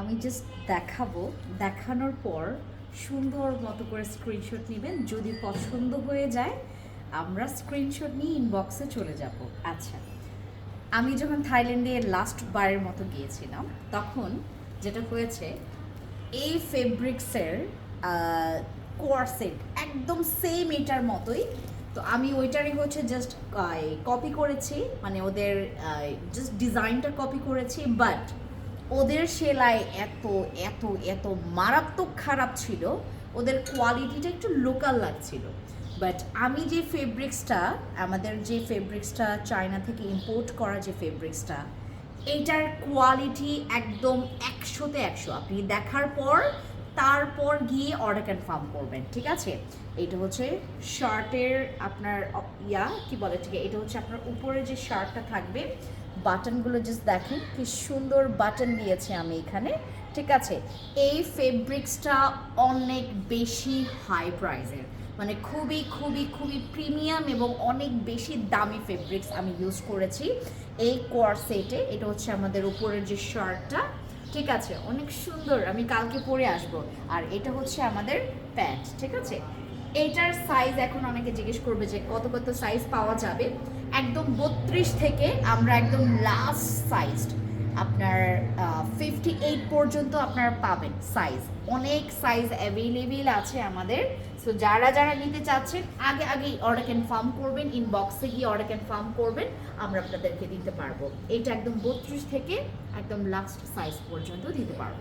আমি জাস্ট দেখাবো। দেখানোর পর সুন্দর মতো করে স্ক্রিনশট নেবেন। যদি পছন্দ হয়ে যায়, আমরা স্ক্রিনশট নিয়ে ইনবক্সে চলে যাব। আচ্ছা আমি যখন থাইল্যান্ডে লাস্ট বারের মতো গিয়েছিলাম, তখন যেটা হয়েছে, এই ফেব্রিক্সের কোয়ারসেট একদম সেম এটার মতোই। তো আমি ওইটারই হচ্ছে জাস্ট কপি করেছি। মানে ওদের জাস্ট ডিজাইনটা কপি করেছি বাট ওদের সেলাই এত এত এত মারাত্মক খারাপ ছিল। ওদের কোয়ালিটিটা একটু লোকাল লাগছিল। বাট আমি যে ফেব্রিক্সটা আমাদের যে ফেব্রিক্সটা চায়না থেকে ইম্পোর্ট করা যে ফেব্রিক্সটা এইটার কোয়ালিটি একদম একশোতে একশো। আপনি দেখার পর, তারপর গিয়ে অর্ডার কনফার্ম করবেন, ঠিক আছে? এটা হচ্ছে শার্টের আপনার, ইয়া, কি বলে ঠিক এটা হচ্ছে আপনার উপরে যে শার্টটা থাকবে বাটনগুলো জাস্ট দেখেন কি সুন্দর বাটন দিয়েছে আমি এখানে। ঠিক আছে? এই ফেব্রিক্সটা অনেক বেশি হাই প্রাইসের মানে খুবই খুবই খুবই প্রিমিয়াম এবং অনেক বেশি দামি ফেব্রিক্স আমি ইউজ করেছি এই কোয়ারসেটে এটা হচ্ছে আমাদের উপরের যে শার্টটা ঠিক আছে? অনেক সুন্দর। আমি কালকে পরে আসব। আর এটা হচ্ছে আমাদের প্যান্ট ঠিক আছে? এইটার সাইজ এখন অনেকে জিজ্ঞেস করবে যে কত কত সাইজ পাওয়া যাবে। একদম বত্রিশ থেকে আমরা একদম লাস্ট সাইজ আপনার ফিফটি এইট পর্যন্ত আপনারা পাবেন সাইজ অনেক সাইজ অ্যাভেলেবেল আছে আমাদের। সো যারা যারা নিতে চাচ্ছেন, আগে, আগেই অর্ডার কনফার্ম করবেন ইনবক্সে গিয়ে অর্ডার কনফার্ম করবেন, আমরা আপনাদেরকে দিতে পারব। এটা একদম বত্রিশ থেকে একদম লাস্ট সাইজ পর্যন্ত দিতে পারব।